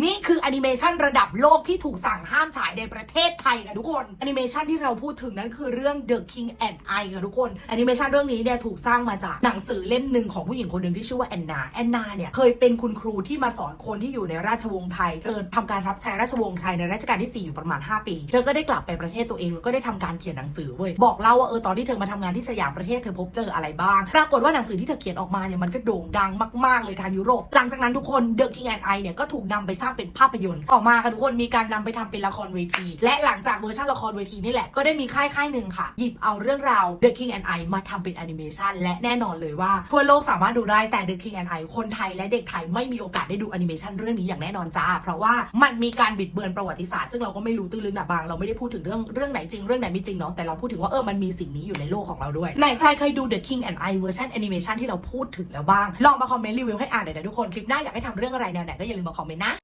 นี่คือแอนิเมชันระดับโลกที่ถูกสั่งห้ามฉายในประเทศไทยค่ะทุกคนแอนิเมชันที่เราพูดถึงนั้นคือเรื่อง The King and I ค่ะทุกคนแอนิเมชันเรื่องนี้เนี่ยถูกสร้างมาจากหนังสือเล่มหนึ่งของผู้หญิงคนหนึ่งที่ชื่อว่าแอนนาแอนนาเนี่ยเคยเป็นคุณครูที่มาสอนคนที่อยู่ในราชวงศ์ไทยเธอทำการรับใช้ราชวงศ์ไทยในรัชกาลที่ 4 อยู่ประมาณ 5 ปีเธอก็ได้กลับไปประเทศตัวเองแล้วก็ได้ทำการเขียนหนังสือเว้ยบอกเล่าว่าเออตอนที่เธอมาทำงานที่สยามประเทศเธอพบเจออะไรบ้างปรากฏว่าหนังสือที่เธอเขียนออกมาเนี่ยมันก็โด่งดังมาก ๆเลยทางยุโรปหลังจากนั้นทุกคน The King and I เนี่ยก็ถูกนำไปสร้างเป็นภาพยนตร์ออกมาค่ะทุกคนมีการนำไปทำเป็นละครเวที และหลังจากเวอร์ชันละครเวทีนี่แหละก็ได้มีค่ายค่ายหนึ่งค่ะ หยิบเอาเรื่องราว The King and I มาทำเป็นแอนิเมชันและแน่นอนเลยว่าทั่วโลกสามารถดูได้แต่ The King and I คนไทยและเด็กไทยไม่มีโอกาสได้ดูแอนิเมชันเรื่องนี้อย่างแน่นอนจ้า เพราะว่ามันมีการบิดเบือนประวัติศาสตร์ซึ่งเราก็ไม่รู้ตื้นลึกหนาบางเราไม่ได้พูดถึงเรื่องเรื่องไหนจริงเรื่องไหนไม่จริงเนาะแต่เราพูดถึงว่าเออมันมีสิ่งนี้อยู่ในโลกของเราด้วยไหนใครเคยดู The King and I เวอร์ชันแอนิเมชันที่เราพูดถึงแล้วบ้างลองมาคอมเมนต์รีวิวให้อ่านหน่อยนะทุกคนคลิปหน้าอยากให้ทำเรื่องอะไรแนวไหนก็อย่าลืมมาคอมเมนต์นะ